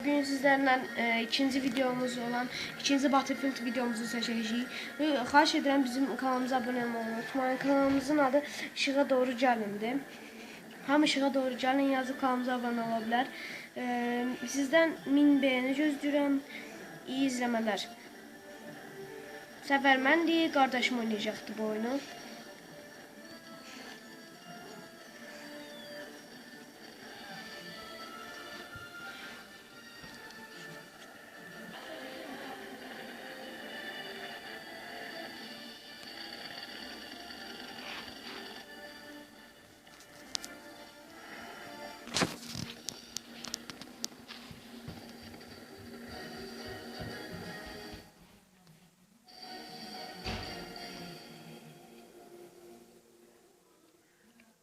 Bugün sizlerle e, ikinci videomuz olan ikinci Battlefield videomuzu. Ve Xahiş edirəm bizim kanalımıza abone olmayı unutmayın. Kanalımızın adı Işığa Doğru Gəlindir. Hamı Işığa Doğru Gəlin yazıb kanalımıza abone ola bilər. E, sizdən 1000 beğeni gözləyirəm. İyi izləmələr. Səfər məndir, qardaşım oynayacaqdı bu oyunu.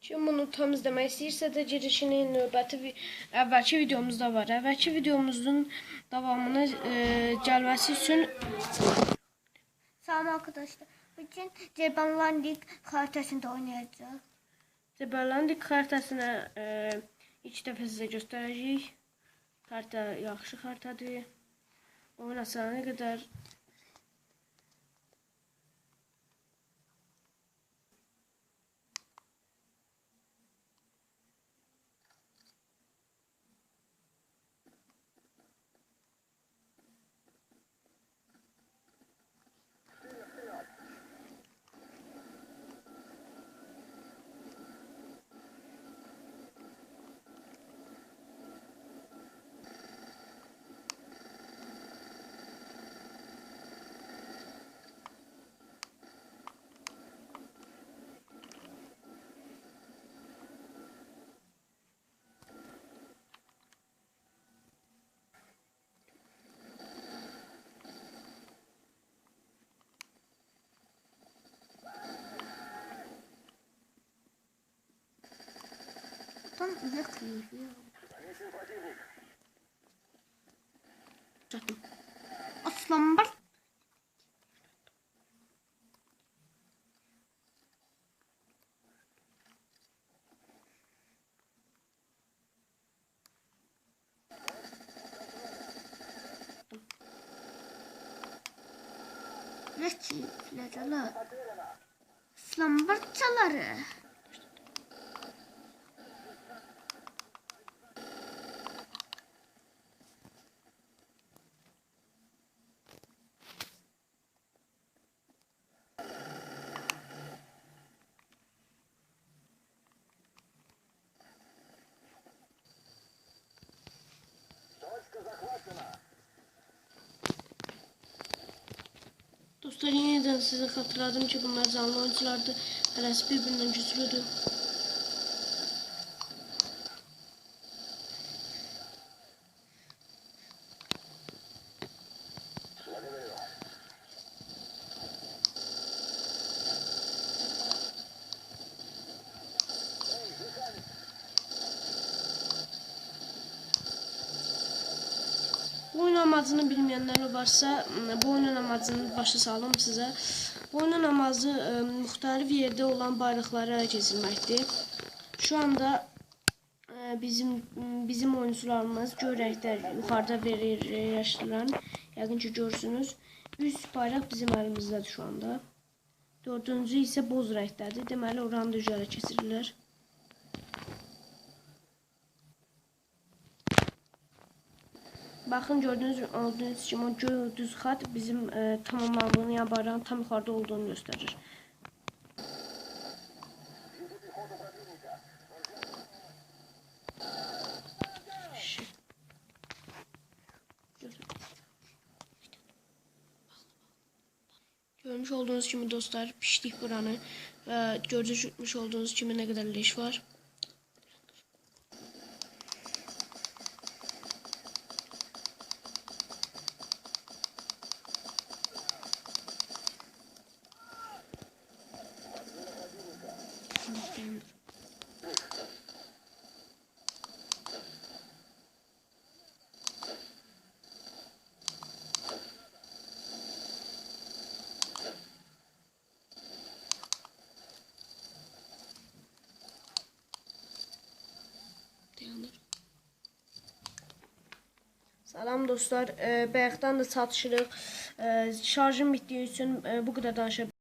Kim bunu tam izləmək istəyirsə də girişini növbəti əvvəlki videomuzda var. Əvvəlki videomuzun davamını e, gəlməsi üçün Selam arkadaşlar. Bugün Cebanlandik haritasında oynayacağız. Zəbərləndik xəritəsini e, ilk dəfə sizə göstərəcəyik. Xəritə yaxşı xəritadır. Oyun asanı qədər Kıyıfı ya. çatdım. Aslan var. Reçifleri. Aslan parçaları. Dostlar yeniden size hatırladım ki bunlar canlı oyunculardı. Hərəsi bir-birindən güclüdür. Bu oyun amacını bilmeyenler varsa bu oyunun amacını başa salım size. Bu oyunun amacı e, muhtelif yerde olan bayrakları ələ keçirməkdir. Şu anda e, bizim bizim oyuncularımız görəklər yuxarıda verir yaşlıların. Yəqin ki görürsünüz. Üç bayraq bizim əlimizdədir şu anda. Dördüncü isə boz rəngdədir. Deməli oranı da üzərə. Bakın gördüğünüz gibi o gö- düz hat bizim e, tamamlandığını ya bayrağın tam yukarıda olduğunu gösterir. Şu- Görmüş olduğunuz gibi dostlar piştik buranı ve görmüş olduğunuz gibi ne kadar leş var. Bilmiyorum. Salam dostlar, e, bayaqdan da çatışırıq. E, şarjım bitdiyi üçün e, bu qədər danışa